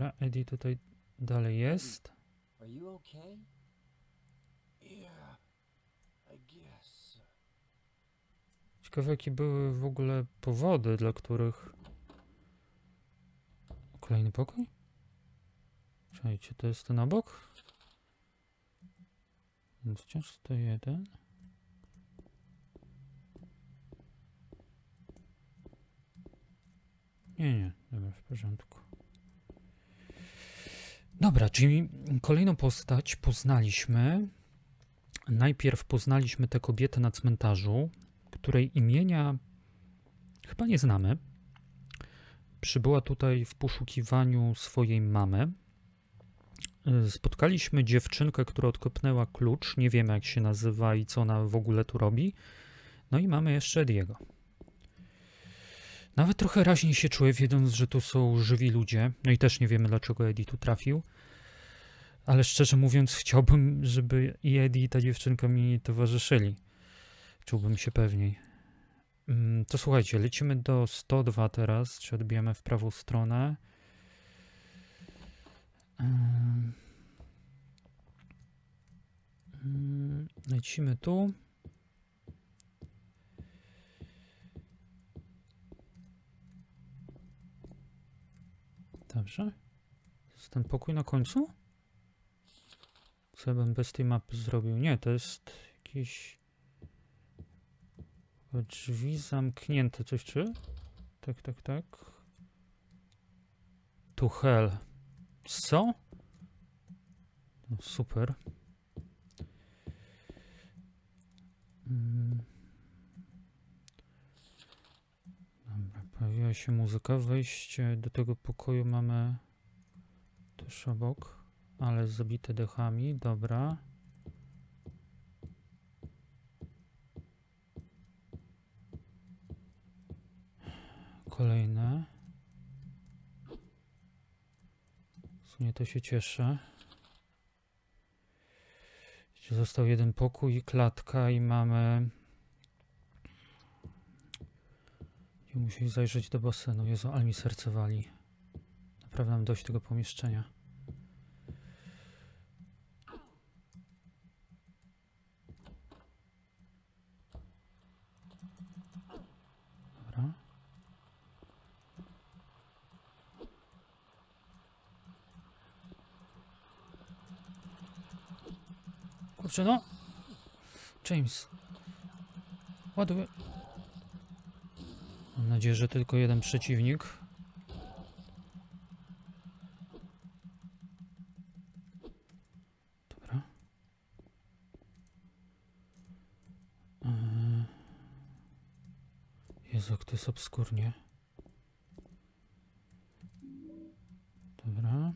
Dobra, Eddie tutaj dalej jest. Are you okay? Yeah, I guess. Ciekawe, jakie były w ogóle powody, dla których... Kolejny pokój? Czekajcie, to jest ten obok? Wciąż to jeden. Nie, nie, dobra, w porządku. Dobra, czyli kolejną postać poznaliśmy. Najpierw poznaliśmy tę kobietę na cmentarzu, której imienia chyba nie znamy. Przybyła tutaj w poszukiwaniu swojej mamy. Spotkaliśmy dziewczynkę, która odkopnęła klucz. Nie wiemy, jak się nazywa i co ona w ogóle tu robi. No i mamy jeszcze Diego. Nawet trochę raźniej się czuję, wiedząc, że tu są żywi ludzie. No i też nie wiemy, dlaczego Eddie tu trafił. Ale szczerze mówiąc, chciałbym, żeby i Eddie, i ta dziewczynka mi towarzyszyli. Czułbym się pewniej. Mm, To słuchajcie, lecimy do 102 teraz, czy odbijamy w prawą stronę. Mm, Lecimy tu. Dobrze. Jest ten pokój na końcu? Co ja bym bez tej mapy zrobił? Nie, to jest jakiś... Drzwi zamknięte, coś czy? Tak, tak, tak. Tu hell. Co? No, super. Mm. Dobra, pojawiła się muzyka. Wejście do tego pokoju mamy tuż obok, ale zabite dechami. Dobra. Kolejne. W sumie to się cieszę. Został jeden pokój i klatka i mamy... Musieli zajrzeć do basenu. Jezu, ale mi serce wali. Naprawdę mam dość tego pomieszczenia. Dobra. Kurczę, no! James. Ładuję. Mam nadzieję, że tylko jeden przeciwnik. Dobra. Eee. Jezu, jak to jest obskurnie. Dobra.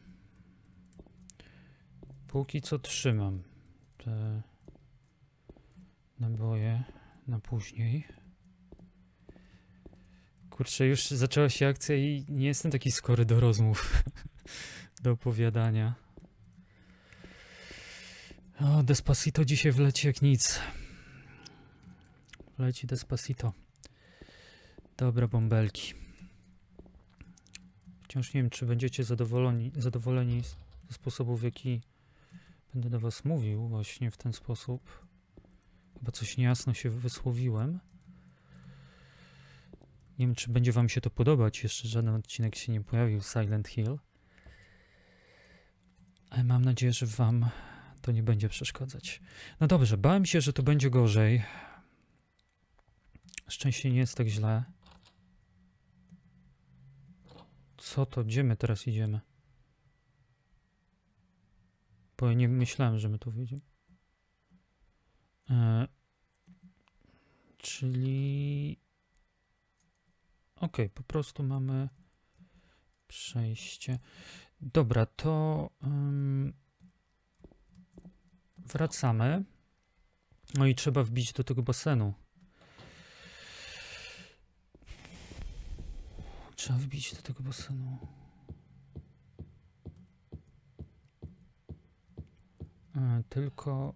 Póki co trzymam te naboje na później. Kurczę, już zaczęła się akcja i nie jestem taki skory do rozmów, do opowiadania. O, Despacito dzisiaj wleci jak nic. Wleci Despacito. Dobra, bąbelki. Wciąż nie wiem, czy będziecie zadowoleni, zadowoleni ze sposobu, w jaki będę do was mówił właśnie w ten sposób. Chyba coś niejasno się wysłowiłem. Nie wiem, czy będzie wam się to podobać. Jeszcze żaden odcinek się nie pojawił Silent Hill. Ale mam nadzieję, że wam to nie będzie przeszkadzać. No dobrze, bałem się, że to będzie gorzej. Szczęście nie jest tak źle. Co to? Gdzie my teraz idziemy? Bo nie myślałem, że my tu wyjdziemy. E, czyli... Okej, po prostu mamy przejście. Dobra, to ym, wracamy. No i trzeba wbić do tego basenu. Trzeba wbić do tego basenu. Tylko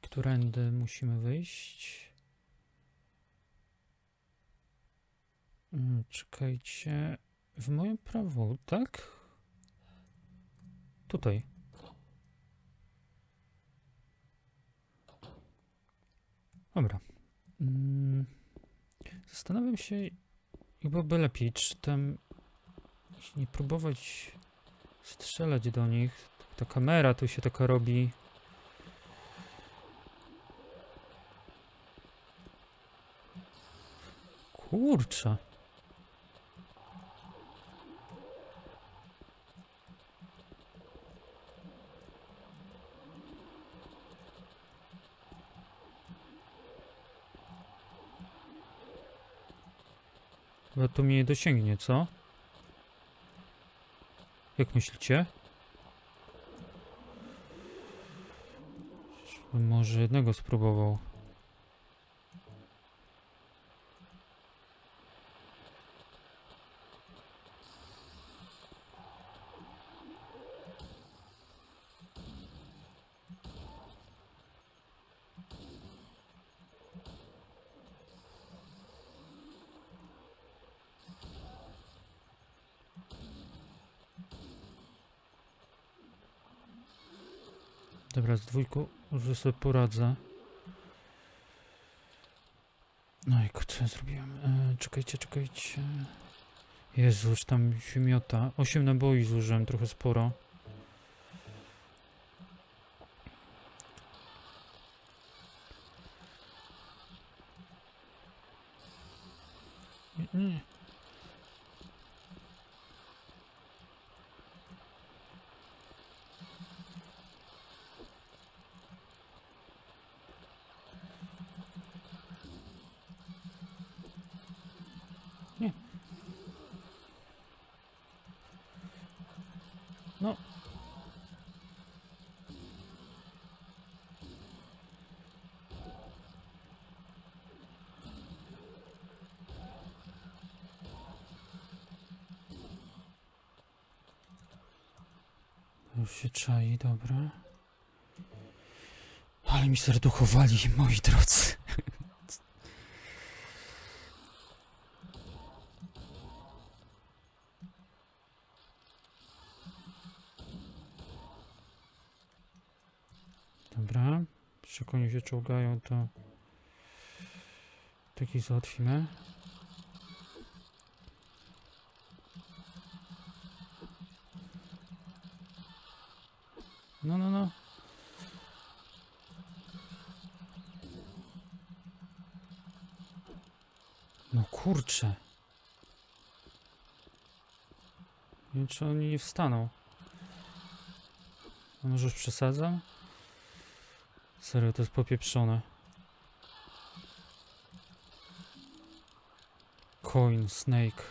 którędy musimy wyjść? Mm, Czekajcie. W moją prawą, tak? Tutaj. Dobra. Mm, Zastanawiam się, i byłoby lepiej, czy tam nie próbować strzelać do nich. Ta kamera tu się taka robi. Kurczę. Chyba to mnie nie dosięgnie, co? Jak myślicie? Może jednego spróbował. Dobra, z dwójką już sobie poradzę. No i co ja zrobiłem? E, czekajcie, czekajcie. Jezu, już tam się miota. Osiem naboi zużyłem, trochę sporo. Nie. No. Już się czai, dobra. Ale mi serduchowali, moi drodzy. Dobra, jak oni się czołgają, to taki załatwimy. No, no, no. No kurczę. Nie wiem, czy oni nie wstaną. A może już przesadzam? Serio, to jest popieprzone. Coin, snake.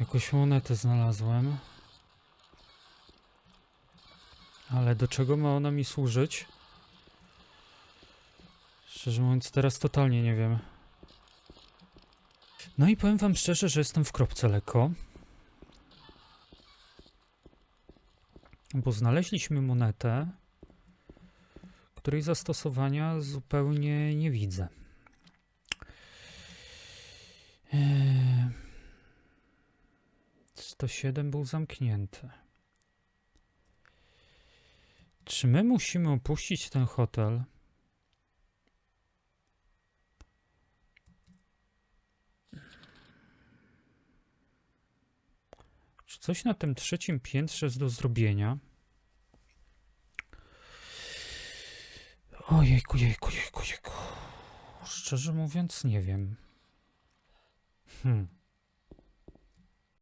Jakąś monetę znalazłem. Ale do czego ma ona mi służyć? Szczerze mówiąc, teraz totalnie nie wiem. No i powiem wam szczerze, że jestem w kropce lekko. Bo znaleźliśmy monetę, której zastosowania zupełnie nie widzę. Eee, 107 był zamknięty. Czy my musimy opuścić ten hotel? Czy coś na tym trzecim piętrze jest do zrobienia? Ojejku, jejku, jejku, jejku. Szczerze mówiąc, nie wiem. Hmm.